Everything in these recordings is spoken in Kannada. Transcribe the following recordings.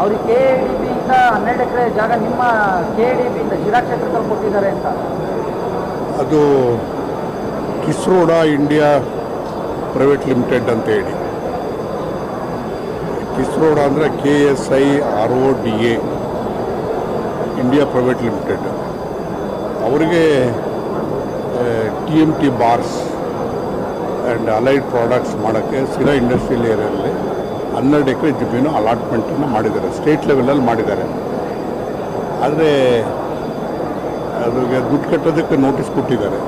ಅವ್ರಿಗೆ ಕೆ ಡಿ ಬಿಯಿಂದ ಹನ್ನೆರಡು ಎಕರೆ ಜಾಗ ನಿಮ್ಮ ಕೆ ಡಿ ಬಿಯಿಂದ ಶಿರಾ ಕ್ಷೇತ್ರದಲ್ಲಿ ಕೊಟ್ಟಿದ್ದಾರೆ ಅಂತ. ಅದು ಕಿಸ್ರೋಡ ಇಂಡಿಯಾ ಪ್ರೈವೇಟ್ ಲಿಮಿಟೆಡ್ ಅಂತ ಹೇಳಿ. ಕಿಸ್ರೋಡ ಅಂದರೆ K S I R O D A India private limited. ಅವರಿಗೆ T M T bars and allied products ಮಾಡೋಕ್ಕೆ ಸಿರಾ ಇಂಡಸ್ಟ್ರಿಯಲ್ ಏರಿಯಲ್ಲಿ ಹನ್ನೆರಡು ಎಕರೆ ಜಮೀನು ಅಲಾಟ್ಮೆಂಟನ್ನು ಮಾಡಿದ್ದಾರೆ. ಸ್ಟೇಟ್ ಲೆವೆಲಲ್ಲಿ ಮಾಡಿದ್ದಾರೆ. ಆದರೆ ಅದ್ರಿಗೆ ದುಡ್ಡು ಕಟ್ಟೋದಕ್ಕೆ ನೋಟಿಸ್ ಕೊಟ್ಟಿದ್ದಾರೆ.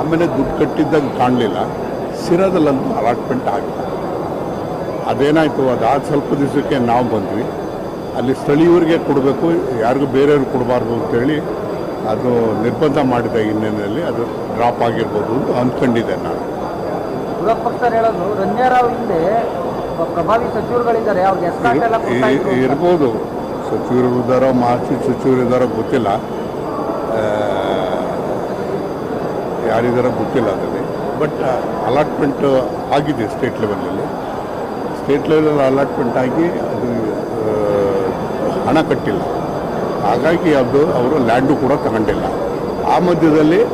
ಆಮೇಲೆ ದುಡ್ಡು ಕಟ್ಟಿದ್ದಂಗೆ ಕಾಣಲಿಲ್ಲ. ಸಿರಾದಲ್ಲಂತೂ ಅಲಾಟ್ಮೆಂಟ್ ಆಗಿಲ್ಲ. ಅದೇನಾಯಿತು? ಅದಾದ ಸ್ವಲ್ಪ ದಿವಸಕ್ಕೆ ನಾವು ಬಂದ್ವಿ. ಅಲ್ಲಿ ಸ್ಥಳೀಯರಿಗೆ ಕೊಡಬೇಕು, ಯಾರಿಗೂ ಬೇರೆಯವ್ರಿಗೆ ಕೊಡಬಾರ್ದು ಅಂತೇಳಿ ಅದು ನಿರ್ಬಂಧ ಮಾಡಿದ. ಹಿನ್ನೆಲೆಯಲ್ಲಿ ಅದು ಡ್ರಾಪ್ ಆಗಿರ್ಬೋದು ಅಂತ ಅಂದ್ಕೊಂಡಿದ್ದೆ ನಾನು. ವಿರೋಧ ಪಕ್ಷ ಹೇಳೋದು ರಂಜಾರಾವ್ ಹಿಂದೆ ಪ್ರಭಾವಿ ಸಚಿವರುಗಳಿದ್ದಾರೆ ಅವ್ರಿಗೆ ಎಸ್ಕಾಟ್ ಎಲ್ಲ ಕೊಡ್ತಾ ಇದ್ರು ಅಂತ. ಇರ್ಬೋದು. ಸಚಿವರು ಇದ್ದಾರೋ ಮಾಜಿ ಸಚಿವರು ಇದ್ದಾರೋ ಗೊತ್ತಿಲ್ಲ. ಆ, ಯಾರಿದ್ದಾರೋ ಗೊತ್ತಿಲ್ಲ ಅದರಲ್ಲಿ. ಬಟ್ ಅಲಾಟ್ಮೆಂಟ್ ಆಗಿದೆ ಸ್ಟೇಟ್ ಲೆವೆಲಲ್ಲಿ ಸ್ಟೇಟ್ ಲೆವೆಲಲ್ಲಿ ಅಲಾಟ್ಮೆಂಟ್ ಆಗಿ ಅದು ಆ, ಹಣ ಕಟ್ಟಿಲ್ಲ. ಹಾಗಾಗಿ ಅದು ಅವರು ಲ್ಯಾಂಡು ಕೂಡ ತಗೊಂಡಿಲ್ಲ. ಆ ಮಧ್ಯದಲ್ಲಿ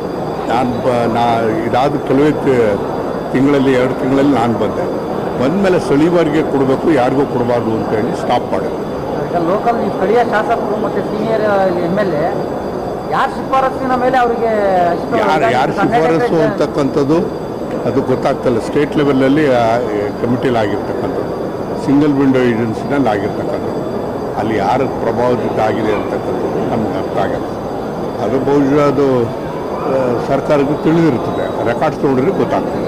ನಾನು ಬ ನಾ ಇದಾದ ಕೆಲವೇ ತಿ- ತಿಂಗಳಲ್ಲಿ ಎರಡು ತಿಂಗಳಲ್ಲಿ ನಾನು ಬಂದೆ. ಬಂದಮೇಲೆ ಸುಳಿವರಿಗೆ ಕೊಡಬೇಕು ಯಾರಿಗೂ ಕೊಡಬಾರ್ದು ಅಂತೇಳಿ ಸ್ಟಾಪ್ ಮಾಡಿದ್ರು ಲೋಕಲ್ ಸ್ಥಳೀಯ ಶಾಸಕರು ಮತ್ತು ಸೀನಿಯರ್ ಎಂ ಎಲ್ ಎ ಯಾರ ಶಿಫಾರಸ್ಸಿನ ಮೇಲೆ ಅವರಿಗೆ ಯಾರು ಯಾರು ಶಿಫಾರಸು ಅಂತಕ್ಕಂಥದ್ದು ಅದು ಗೊತ್ತಾಗ್ತಲ್ಲ ಸ್ಟೇಟ್ ಲೆವೆಲಲ್ಲಿ ಕಮಿಟಿಲಿ ಆಗಿರ್ತಕ್ಕಂಥದ್ದು ಸಿಂಗಲ್ ವಿಂಡೋ ಏಜೆನ್ಸಿನಲ್ಲಿ ಆಗಿರ್ತಕ್ಕಂಥದ್ದು. ಅಲ್ಲಿ ಯಾರು ಪ್ರಭಾವದಿಂದ ಆಗಿದೆ ಅಂತಕ್ಕಂಥದ್ದು ನಮ್ಗೆ ಅರ್ಥ ಆಗಲ್ಲ. ಅದು ಬಹುಶಃ ಅದು ಸರ್ಕಾರಕ್ಕೆ ತಿಳಿದಿರ್ತದೆ ರೆಕಾರ್ಡ್ಸ್ ನೋಡಿದ್ರೆ ಗೊತ್ತಾಗ್ತದೆ.